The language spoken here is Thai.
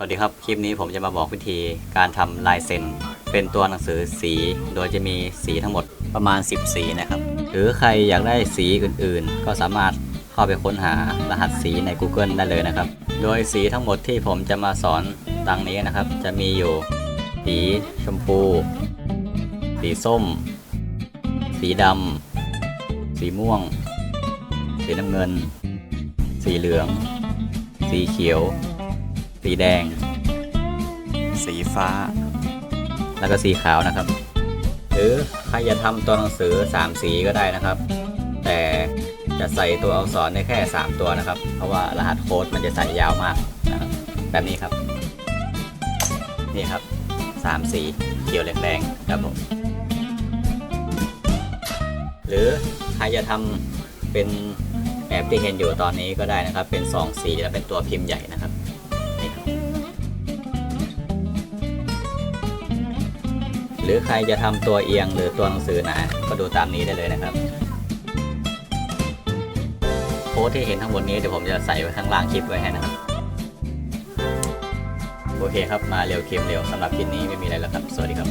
สวัสดีครับ คลิปนี้ผมจะมาบอกวิธีการทำลายเซ็นเป็นตัวหนังสือสี โดยจะมีสีทั้งหมดประมาณ 10 สีนะครับ หรือใครอยากได้สีอื่นๆ ก็สามารถเข้าไปค้นหารหัสสีใน Google ได้เลยนะครับ โดยสีทั้งหมดที่ผมจะมาสอนดังนี้นะครับ จะมีอยู่ สีชมพู สีส้ม สีดำ สีม่วง สีน้ำเงิน สีเหลือง สีเขียว สีแดง สีฟ้า แล้วก็สีขาวนะครับ หรือใครจะทำตัวหนังสือ 3 สีก็ได้นะครับ แต่จะใส่ตัวอักษรได้แค่ 3 ตัวนะครับ เพราะว่ารหัสโค้ดมันจะใส่ยาวมากนะครับแบบนี้ครับ นี่ครับ 3 สีเขียวแดงๆครับผมหรือใครจะทำเป็นแบบที่เห็นอยู่ตอนนี้ก็ได้นะครับ เป็น 2 สีแล้วเป็นตัวพิมพ์ใหญ่นะครับ รือใครจะทำตัวเอียงหรือตัวหนังสือหนาก็ดูตามนี้ได้เลยนะครับโพสที่เห็นทั้งหมดนี้เดี๋ยวผมจะใส่ไว้ข้างล่างคลิปไว้ให้นะครับ โอเคครับมาเร็วเค็มเร็วสำหรับคลิปนี้ไม่มีอะไรแล้วครับ สวัสดีครับ